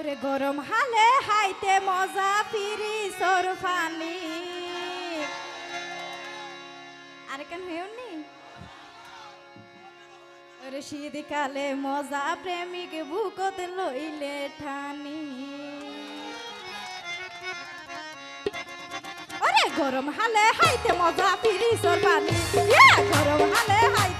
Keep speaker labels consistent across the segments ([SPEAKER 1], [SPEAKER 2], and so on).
[SPEAKER 1] ওরে গরম হালে হাইতে মজা ফিরি সর ফানি আর কেন ওরে শীতকালে মজা প্রেমিক বুকত লইলে ঠানি। ওরে গরম হালে হাইতে মজা ফিরি সর ফানি গরম হালে হাইতে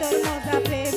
[SPEAKER 1] তোর মজা প্রেম